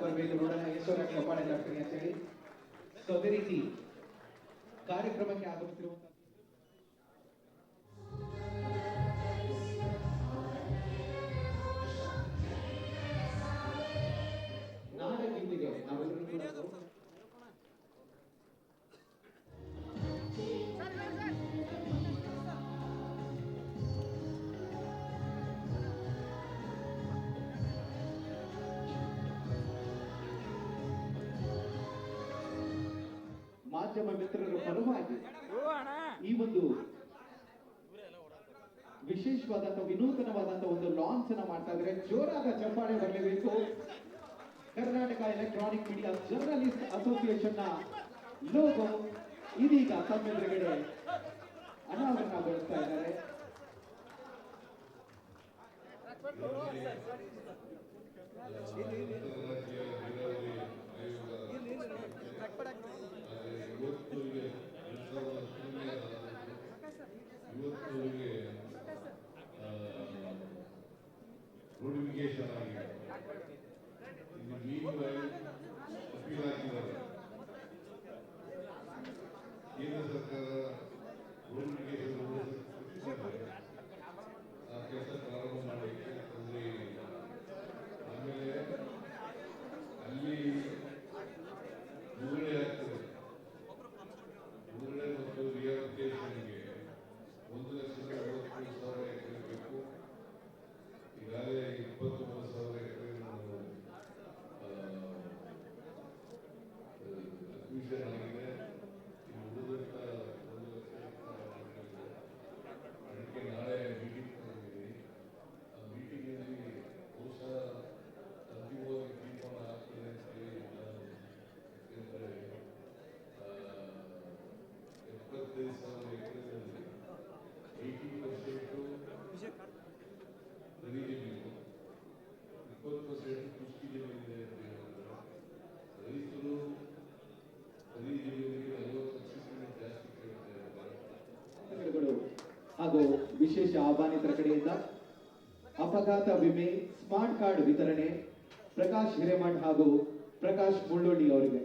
ಬರಬೇಕು ನೋಡೋಣ ಯಶೋರಾಜ್ ಗೋಪಾಲ ಡಾಕ್ಟರ್ ಅಂತೇಳಿ ಸೋದರಿಸಿ ಕಾರ್ಯಕ್ರಮಕ್ಕೆ ಆಗಮಿಸಿರುವಂತಹ ಮಾಧ್ಯಮ ಮಿತ್ರರ ಪರವಾಗಿ ಈ ಒಂದು ವಿಶೇಷವಾದಂತಹ ವಿನೂತನವಾದಂತಹ ಒಂದು ಲಾಂಚ್ ಅನ್ನ ಮಾಡ್ತಾ ಇದ್ರೆ ಜೋರಾದ ಚಪ್ಪಾಳೆ ಬರಲೇಬೇಕು ಕರ್ನಾಟಕ ಎಲೆಕ್ಟ್ರಾನಿಕ್ ಮೀಡಿಯಾ ಜರ್ನಲಿಸ್ಟ್ ಅಸೋಸಿಯೇಷನ್ನ ಲೋಗೋ ಇದೀಗ ತಮ್ಮೆದುರುಗಡೆ ಅನಾವರಣಗೊಳಿಸ್ತಾ ಇದ್ದಾರೆ. ನೋಟಿಫಿಕೇಶನ್ ಆಗಿದೆ. ಇನ್ನು ಅಡ್ಮಿಷನ್ ಆಗಿದೆ ಇನ್ನು ಉಳಿದಂತ ಒಂದು ಲಕ್ಷ ಎಕರೆ ಅದಕ್ಕೆ ನಾಳೆ ಮೀಟಿಂಗ್ ಕರೆದಿದ್ದೀನಿ ಆ ಮೀಟಿಂಗಲ್ಲಿ ಬಹುಶಃ ಅಂತಿಮವಾಗಿ ತೀರ್ಮಾನ ಆಗ್ತದೆ ಅಂತ ಹೇಳಿ ನಾನು ಯಾಕೆಂದರೆ ಎಪ್ಪತ್ತೈದು ಸಾವಿರ ಎಕರೆಗಳಲ್ಲಿ ಏಯ್ಟಿ ಪರ್ಸೆಂಟು ಬರೀ ಜಮೀನು ಇಪ್ಪತ್ತು ಪರ್ಸೆಂಟ್ ವಿಶೇಷ ಆಹ್ವಾನಿತರ ಕಡೆಯಿಂದ ಅಪಘಾತ ವಿಮೆ, ಸ್ಮಾರ್ಟ್ ಕಾರ್ಡ್ ವಿತರಣೆ, ಪ್ರಕಾಶ್ ಹಿರೇಮಠ್ ಹಾಗೂ ಪ್ರಕಾಶ್ ಮುಳ್ಳೋಡಿ ಅವರಿಗೆ.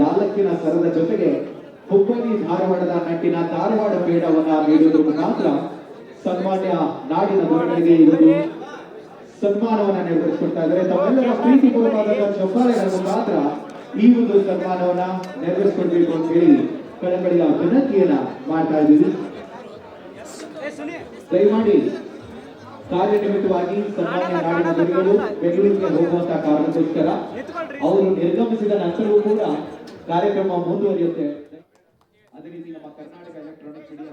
ಯಾಲಕ್ಕಿನ ಸರದ ಜೊತೆಗೆ ಹುಬ್ಬಳ್ಳಿ ಧಾರವಾಡದ ನಟ್ಟಿನ ಧಾರವಾಡ ಪೇಡವನ್ನ ನೀಡುವುದರ ಮುಖಾಂತರ ಸನ್ಮಾನ್ಯ ನಾಡಿನ ಧೋರಣೆಗೆ ಇದೊಂದು ಸನ್ಮಾನವನ್ನ ನೆರವೇರಿಸಿಕೊಡ್ತಾ ಇದ್ದಾರೆ. ತಮ್ಮೆಲ್ಲರ ಪ್ರೀತಿಪೂರ್ವವಾದ ಚಪ್ಪಾಳೆಗಳ ಮುಖಾಂತರ ಈ ಒಂದು ಸನ್ಮಾನವನ್ನ ನೆರವೇರಿಸಿಕೊಡ್ಬೇಕು ಅಂತ ಹೇಳಿ ಕಳಕಳಿಯ ವಿನಂತಿಯನ್ನ ಮಾಡ್ತಾ ಇದ್ದೀವಿ. ದಯಮಾಡಿ ಕಾರ್ಯನಿಮಿತ್ತವಾಗಿ ಸನ್ಮಾನ್ಯ ನಾಡಿನ ಧ್ವನಿಗಳು ಬೆಂಗಳೂರಿಗೆ ಹೋಗುವಂತಹ ಕಾರಣಕ್ಕೋಸ್ಕರ ಅವರು ನಿರ್ಗಮಿಸಿದ ನಂತರವೂ ಕೂಡ ಕಾರ್ಯಕ್ರಮ ಮುಂದುವರಿಯುತ್ತೆ. ಅದೇ ರೀತಿ ನಮ್ಮ ಕರ್ನಾಟಕ ಎಲೆಕ್ಟ್ರಾನಿಕ್ ಮೀಡಿಯಾ